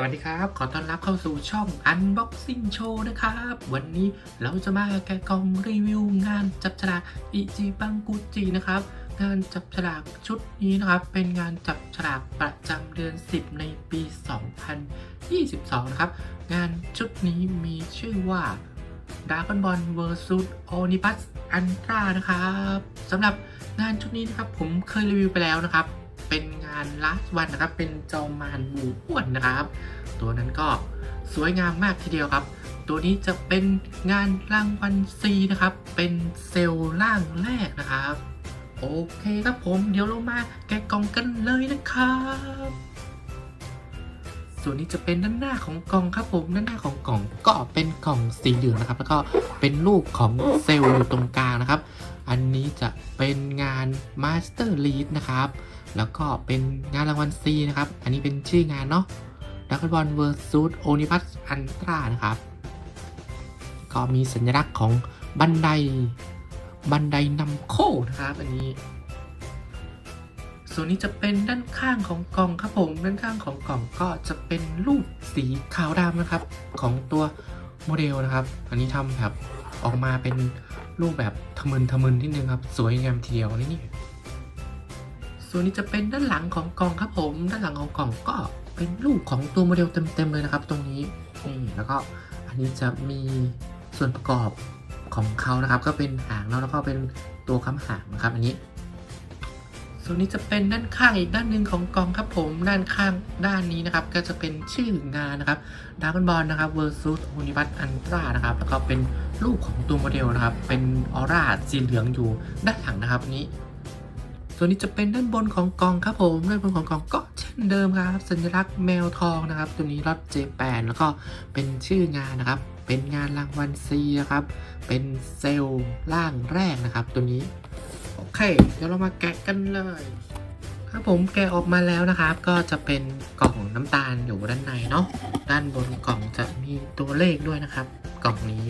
สวัสดีครับ ขอต้อนรับเข้าสู่ช่อง Unboxing Show นะครับ วันนี้เราจะมาแกะกล่องรีวิวงานจับฉลากอิจิบังกุจินะครับ งานจับฉลากชุดนี้นะครับ เป็นงานจับฉลากประจำเดือน 10 ในปี 2022 นะครับ งานชุดนี้มีชื่อว่า Dragon Ball vs Onibus Ultra นะครับสำหรับงานชุดนี้นะครับผมเคยรีวิวไปแล้วนะครับ เป็นงาน last one นะครับ เป็นจอมานหมูอ้วนนะครับ ตัวนั้นก็สวยงามมากทีเดียวครับ ตัวนี้จะเป็นงานรางวัล C นะครับ เป็นเซลล์ล่างแรกนะครับ โอเคครับผมเดี๋ยวเรามาแกะกล่องกันเลยนะครับส่วนนี้จะเป็นด้านหน้าของกล่องครับผมด้านหน้าของกล่องก็เป็นกล่องสีเหลืองนะครับ แล้วก็เป็นรูปของเซลล์อยู่ตรงกลางนะครับ อันนี้จะเป็นงาน Master Lead นะครับ แล้วก็เป็นงานรางวัล C นะครับ อันนี้เป็นชื่องานเนาะ Dragon Ball vs Onibus Ultra นตรานะครับ ก็มีสัญลักษณ์ของบันได บันไดนำโคนะครับ อันนี้ ส่วนนี้จะเป็นด้านข้างของกล่องครับผม ด้านข้างของกล่องก็จะเป็นรูปสีขาวดำนะครับ ของตัวโมเดลนะครับ อันนี้ทำแบบออกมาเป็นรูปแบบทะมึนทะมึนนิดนึงครับ สวยงามทีเดียวนี่ ส่วนนี้จะเป็นด้านหลังของกล่องครับผม ด้านหลังของกล่องก็เป็นรูปของตัวโมเดลเต็มๆเลยนะครับ ตรงนี้นี่แล้วก็อันนี้จะมีส่วนประกอบของเขานะครับ ก็เป็นหางแล้วแล้วก็เป็นตัวค้ำหางนะครับ อันนี้ ส่วนนี้จะเป็นด้านข้างอีกด้านหนึ่งของกล่องครับผม ด้านข้างด้านนี้นะครับ ก็จะเป็นชื่องานนะครับดาร์กบอลนะครับ versus Universe Ultra นะครับ แล้วก็เป็นรูปของตัวโมเดลนะครับ เป็นออร่าสีเหลืองอยู่ด้านหลังนะครับนี้ ส่วนนี้จะเป็นด้านบนของกล่องครับผมด้านบนของกล่องก็เช่นเดิมครับ สัญลักษณ์แมวทองนะครับ ตัวนี้รถเจแปนแล้วก็เป็นชื่องานนะครับ เป็นงานรางวัลซีนะครับ เป็นเซลล์ล่างแรกนะครับ ตัวนี้ โอเค เดี๋ยวเรามาแกะกันเลยครับผมแกะออกมาแล้วนะครับ ก็จะเป็นกล่องน้ำตาลอยู่ด้านในเนาะด้านบนกล่องจะมีตัวเลขด้วยนะครับ กล่องนี้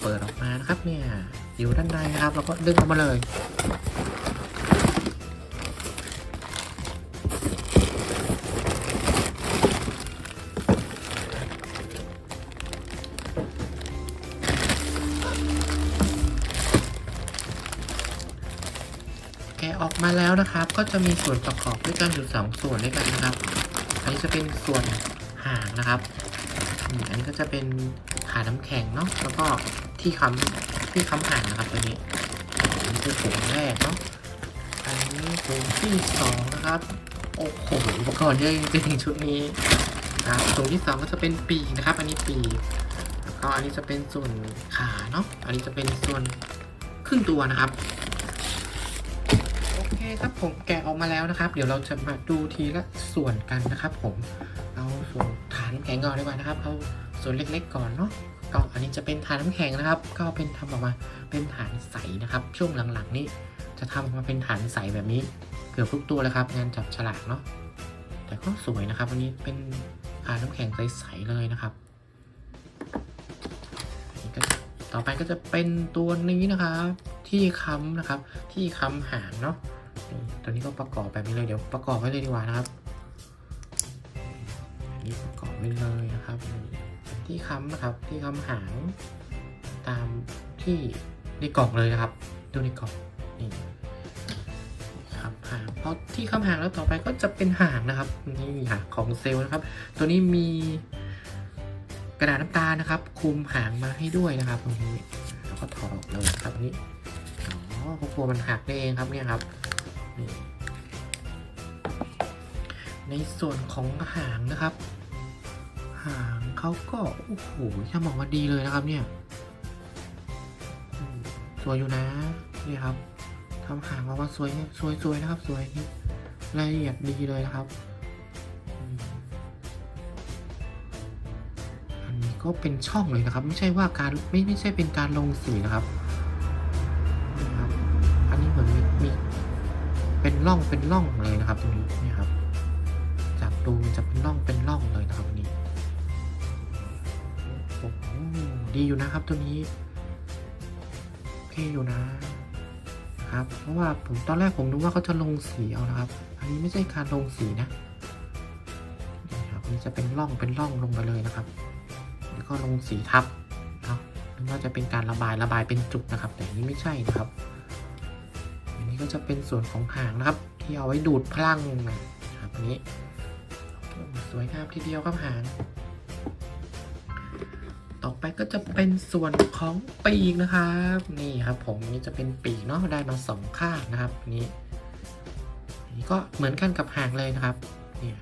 เปิดออกมานะครับเนี่ยอยู่ด้านในนะครับ แล้วก็ดึงออกมาเลย แกะออกมาแล้วนะครับ ก็จะมีส่วนประกอบด้วยกันอยู่สองส่วนด้วยกันนะครับ อันนี้จะเป็นส่วนหางนะครับ อันนี้ก็จะเป็นขาน้ำแข็งเนาะ แล้วก็ที่ค้ำที่ค้ำหางนะครับตัวนี้ อันนี้คือส่วนแรกเนาะ อันนี้ส่วนที่สองนะครับ โอ้โห อุปกรณ์เยอะจริงๆชุดนี้นะครับส่วนที่สองก็จะเป็นปีกนะครับ อันนี้ปีกก็อันนี้จะเป็นส่วนขาเนาะ อันนี้จะเป็นส่วนครึ่งตัวนะครับ เคครับผมแกะออกมาแล้วนะครับ เดี๋ยวเราจะมาดูทีละส่วนกันนะครับผมเอาส่วนฐานแข็งก่อนดีกว่านะครับเอาส่วนเล็กๆก่อนเนาะก็อันนี้จะเป็นฐานน้ำแข็งนะครับ ก็เป็นทำออกมาเป็นฐานใสนะครับ ช่วงหลังๆนี้จะทำออกมาเป็นฐานใสแบบนี้ เกือบทุกตัวเลยครับ งานจับฉลากเนาะแต่ก็สวยนะครับ วันนี้เป็นฐานน้ำแข็งใสๆเลยนะครับต่อไปก็จะเป็นตัวนี้นะครับ ที่ค้ำนะครับ ที่ค้ำหางเนาะ ตัวนี้ก็ประกอบแบบนี้เลยเดี๋ยวประกอบไว้เลยดีกว่านะครับอันนี้ประกอบไว้เลยนะครับ ที่ค้ำนะครับที่ค้ำหางตามที่ในกล่องเลยนะครับ ดูในกล่องนี่ครับหางเพราะที่ค้ำหางแล้วต่อไปก็จะเป็นหางนะครับนี่หางของเซลล์นะครับ ตัวนี้มีกระดาษน้ำตาลนะครับคลุมหางมาให้ด้วยนะครับตรงนี้แล้วก็ถอดออกเลยครับนนี้อ๋อเขากลัวมันหักได้เองครับเนี่ยครับ ในส่วนของหางนะครับ หางเขาก็โอ้โหถ้าบอกว่าดีเลยนะครับเนี่ยสวยอยู่นะนี่ครับทำหางมาว่าสวยสวยสวยนะครับ สวยนี่รายละเอียดดีเลยนะครับ อันนี้ก็เป็นช่องเลยนะครับ ไม่ใช่ว่าการไม่ไม่ใช่เป็นการลงสีนะครับ ร่องเป็นร่องเลยนะครับ ตรงนี้นี่ครับ จากดูจะเป็นร่องเป็นร่องเลยนะครับนี้โอ้โหดีอยู่นะครับตัวนี้โอเคอยู่นะนะครับ เพราะว่าผมตอนแรกผมนึกว่าเขาจะลงสีเอานะครับ อันนี้ไม่ใช่การลงสีนะนี่ครับมันจะเป็นร่องเป็นร่องลงไปเลยนะครับแล้วก็ลงสีทับเนาะนึกว่าจะเป็นการระบายระบายเป็นจุดนะครับ แต่อันนี้ไม่ใช่นะครับ ก็จะเป็นส่วนของหางนะครับ ที่เอาไว้ดูดพลังนะครับนี้สวยงามทีเดียวครับหาง ต่อไปก็จะเป็นส่วนของปีกนะครับ นี่ครับ ผมนี่จะเป็นปีกเนาะได้มาสองข้างนะครับนี้นนี้ก็เหมือนกันกับหางเลยนะครับเนี่ย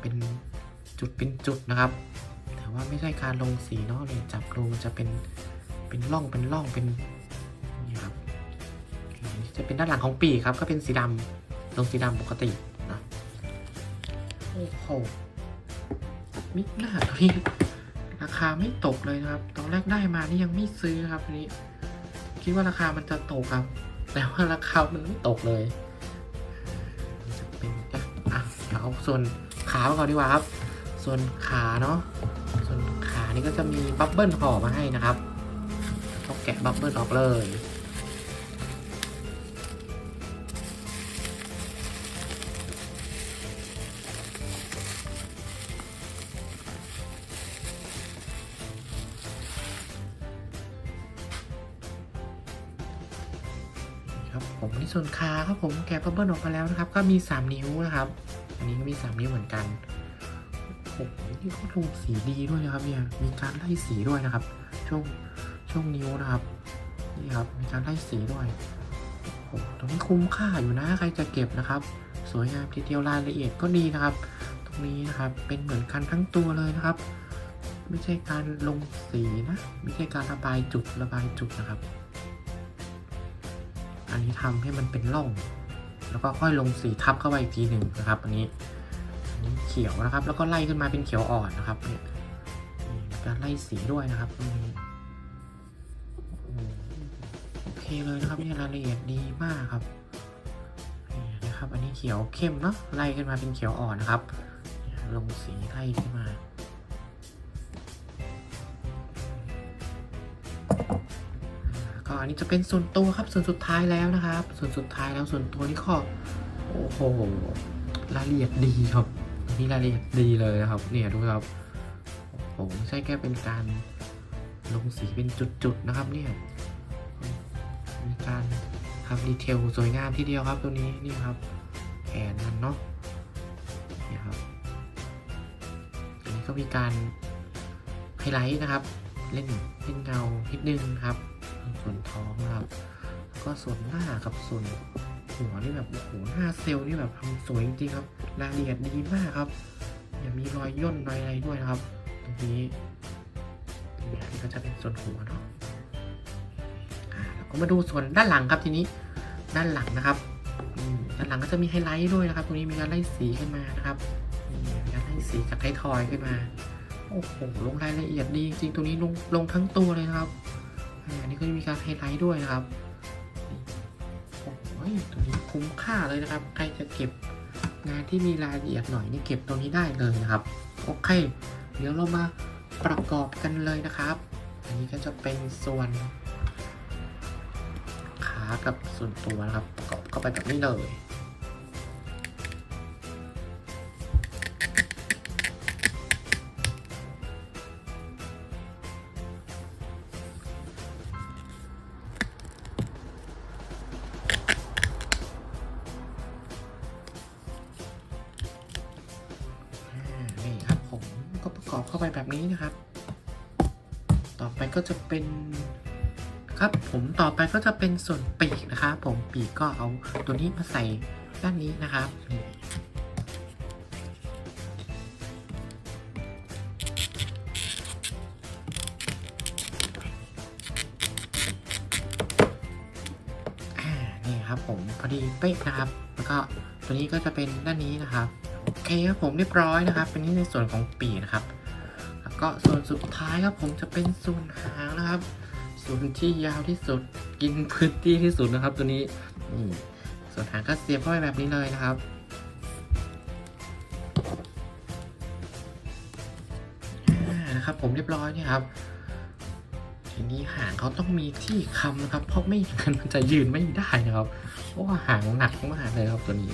เป็นจุดเป็นจุดนะครับ แต่ว่าไม่ใช่การลงสีเนาะเนี่ยจับดูจะเป็นเป็นร่องเป็นร่องเป็น จะเป็นด้านหลังของปีกครับ ก็เป็นสีดำลงสีดำปกตินะโอ้โหมิกหน้าตัวนี้ราคาไม่ตกเลยนะครับ ตอนแรกได้มานี่ยังไม่ซื้อครับนี้ คิดว่าราคามันจะตกครับ แต่ว่าราคามันไม่ตกเลยจะเป็นอะเดี๋ยวเอาส่วนขาไปก่อนดีกว่าครับ ส่วนขาเนาะส่วนขานี่ก็จะมีบับเบิลห่อมาให้นะครับต้องแกะบับเบิลออกเลย ครับผมในส่วนขาครับผมแกะบับเบิลออกมาแล้วนะครับ ก็มี 3 นิ้วนะครับ อันนี้ก็มี 3 นิ้วเหมือนกันโอ้โหนี่เขาลงสีดีด้วยนะครับเนี่ยมีการไล่สีด้วยนะครับ ช่วงช่วงนิ้วนะครับนี่ครับมีการไล่สีด้วยโอ้โหตรงนี้คุ้มค่าอยู่นะใครจะเก็บนะครับ สวยงามทีเดียวรายละเอียดก็ดีนะครับ ตรงนี้นะครับเป็นเหมือนกันทั้งตัวเลยนะครับ ไม่ใช่การลงสีนะ ไม่ใช่การระบายจุดระบายจุดนะครับ นี้ทำให้มันเป็นร่อง แล้วก็ค่อยลงสีทับเข้าไปอีกทีหนึ่งนะครับอันนี้อันนี้เขียวนะครับ แล้วก็ไล่ขึ้นมาเป็นเขียวอ่อนนะครับเนี่ยนี่มีการไล่สีด้วยนะครับตรงนี้โอเคเลยนะครับเนี่ยรายละเอียดดีมากครับนะครับ อันนี้เขียวเข้มเนาะไล่ขึ้นมาเป็นเขียวอ่อนนะครับ ลงสีไล่ขึ้นมา อันนี้จะเป็นส่วนตัวครับส่วนสุดท้ายแล้วนะครับ ส่วนสุดท้ายแล้วส่วนตัวนี่ก็โอ้โหรายละเอียดดีครับนี่รายละเอียดดีเลยนะครับ เนี่ยดูครับโอ้โหไม่ใช่แค่เป็นการลงสีเป็นจุดๆนะครับเนี่ยมีการทำดีเทลสวยงามทีเดียวครับตัวนี้นี่ครับแขนมันเนาะนี่ครับอันนี้ก็มีการไฮไลท์นะครับ เล่นเล่นเงานิดนึงครับ ส่วนท้องนะครับแล้วก็ส่วนหน้ากับส่วนหัวนี่แบบโอ้โหหน้าเซลล์นี่แบบทำสวยจริงๆครับรายละเอียดดีมากครับอย่ามีรอยย่นรอยอะไรด้วยนะครับ ตรงนี้เนี่ยนี่ก็จะเป็นส่วนหัวเนาะอ่าแล้วก็มาดูส่วนด้านหลังครับทีนี้ด้านหลังนะครับด้านหลังก็จะมีไฮไลท์ด้วยนะครับ ตรงนี้มีการไล่สีขึ้นมานะครับมีการไล่สีจากไททอยขึ้นมาโอ้โหลงรายละเอียดดีจริงๆตรงนี้ลงลงทั้งตัวเลยนะครับ อันนี้ก็จะมีการไฮไลท์ด้วยนะครับโอ้โหตัวนี้คุ้มค่าเลยนะครับ ใครจะเก็บงานที่มีรายละเอียดหน่อยนี่เก็บตรงนี้ได้เลยนะครับ โอเค เดี๋ยวเรามาประกอบกันเลยนะครับ อันนี้ก็จะเป็นส่วนขากับส่วนตัวนะครับ ประกอบเข้าไปแบบนี้เลย ก็จะเป็นครับผมต่อไปก็จะเป็นส่วนปีกนะครับผมปีกก็เอาตัวนี้มาใส่ด้านนี้นะครับนี่อ่านี่ครับผมพอดีเป๊ะนะครับ แล้วก็ตัวนี้ก็จะเป็นด้านนี้นะครับโอเคครับผมเรียบร้อยนะครับ เป็นนี่ในส่วนของปีกนะครับ ก็ส่วนสุดท้ายครับผมจะเป็นส่วนหางนะครับ ส่วนที่ยาวที่สุดกินพื้นที่ที่สุดนะครับตัวนี้นี่ส่วนหางก็เสียบเข้าไปแบบนี้เลยนะครับ นะครับผมเรียบร้อยนี่ครับทีนี้หางเขาต้องมีที่คำนะครับ เพราะไม่อย่างนั้นมันจะยืนไม่ได้นะครับ เพราะว่าหางหนักมากเลยครับตัวนี้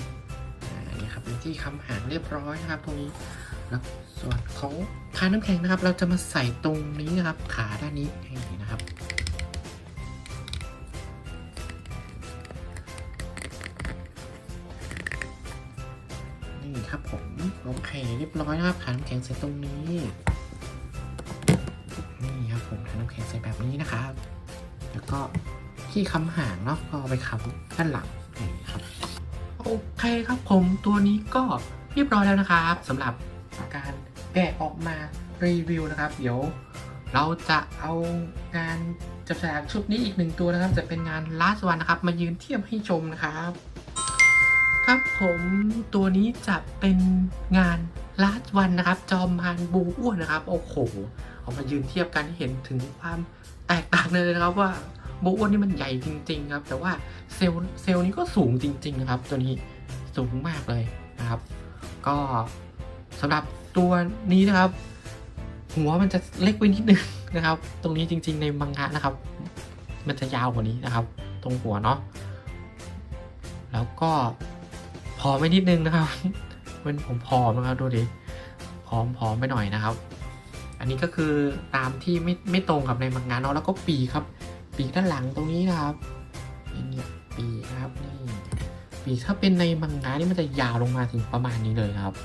นี่ครับเป็นที่คำหางเรียบร้อยนะครับตรงนี้แล้ว ส่วนของทานน้ำแข็งนะครับ เราจะมาใส่ตรงนี้นะครับ ขาด้านนี้ให้นะครับนี่ครับผมโอเคเรียบร้อยนะครับทานน้ำแข็งใส่ตรงนี้ นี่ครับผมทานน้ำแข็งใส่แบบนี้นะครับ แล้วก็ที่คำหางเนาะก็เอาไปคำด้านหลังนี่ครับโอเคครับผมตัวนี้ก็เรียบร้อยแล้วนะครับสำหรับการ กะออกมารีวิวนะครับ เดี๋ยวเราจะเอางานจับฉลากชุดนี้อีกหนึ่งตัวนะครับ จะเป็นงาน last one นะครับ มายืนเทียบให้ชมนะครับ ครับผมตัวนี้จะเป็นงาน last one นะครับ จอมมารบูอ้วนนะครับ โอ้โหเอามายืนเทียบกันให้เห็นถึงความแตกต่างเลยนะครับว่าบูอ้วนนี่มันใหญ่จริง ๆ ครับ แต่ว่าเซลล์เซลล์นี้ก็สูงจริง ๆ นะครับ ตัวนี้สูงมากเลยนะครับ ก็ สำหรับตัวนี้นะครับ หัวมันจะเล็กไปนิดนึงนะครับ ตรงนี้จริง ๆ ในมังงะนะครับ มันจะยาวกว่านี้นะครับ ตรงหัวเนาะแล้วก็ผอมไปนิดนึงนะครับเป็นผมผอมนะครับดูดิผอมผอมไปหน่อยนะครับ อันนี้ก็คือตามที่ไม่ไม่ตรงกับในมังงะเนาะแล้วก็ปีครับ ปีด้านหลังตรงนี้นะครับนี่เนี่ยปีนะครับนี่ปีถ้าเป็นในมังงะนี่มันจะยาวลงมาถึงประมาณนี้เลยครับ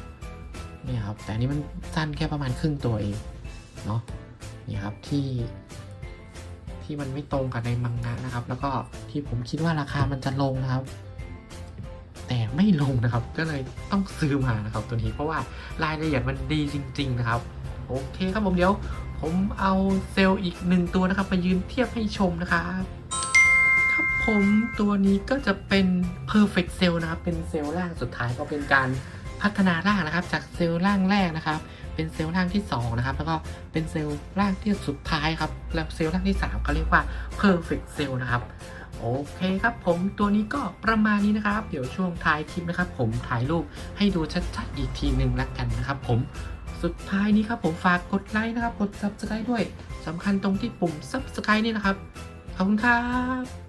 นี่ครับ แต่นี้มันสั้นแค่ประมาณครึ่งตัวเองเนาะนี่ครับที่ที่มันไม่ตรงกับในมังงะนะครับ แล้วก็ที่ผมคิดว่าราคามันจะลงนะครับ แต่ไม่ลงนะครับ ก็เลยต้องซื้อมานะครับ ตัวนี้เพราะว่ารายละเอียดมันดีจริง ๆ นะครับ โอเคครับผมเดี๋ยว ผมเอาเซลล์อีกหนึ่งตัวนะครับมายืนเทียบให้ชมนะครับครับผมตัวนี้ก็จะเป็น perfect cell นะครับ เป็นเซลล์ร่างสุดท้ายก็เป็นการ พัฒนาร่างนะครับ จากเซลล์ร่างแรกนะครับ เป็นเซลล์ร่างที่2นะครับแล้วก็เป็นเซลล์ร่างที่สุดท้ายครับแล้วเซลล์ร่างที่3เขาเรียกว่า perfect cell นะครับโอเคครับผมตัวนี้ก็ประมาณนี้นะครับ เดี๋ยวช่วงท้ายคลิปนะครับ ผมถ่ายรูปให้ดูชัดๆอีกทีหนึ่งแล้วกันนะครับ ผมสุดท้ายนี้ครับผมฝากกดไลค์นะครับ กด subscribe ด้วยสำคัญตรงที่ปุ่ม subscribe นี่นะครับขอบคุณครับ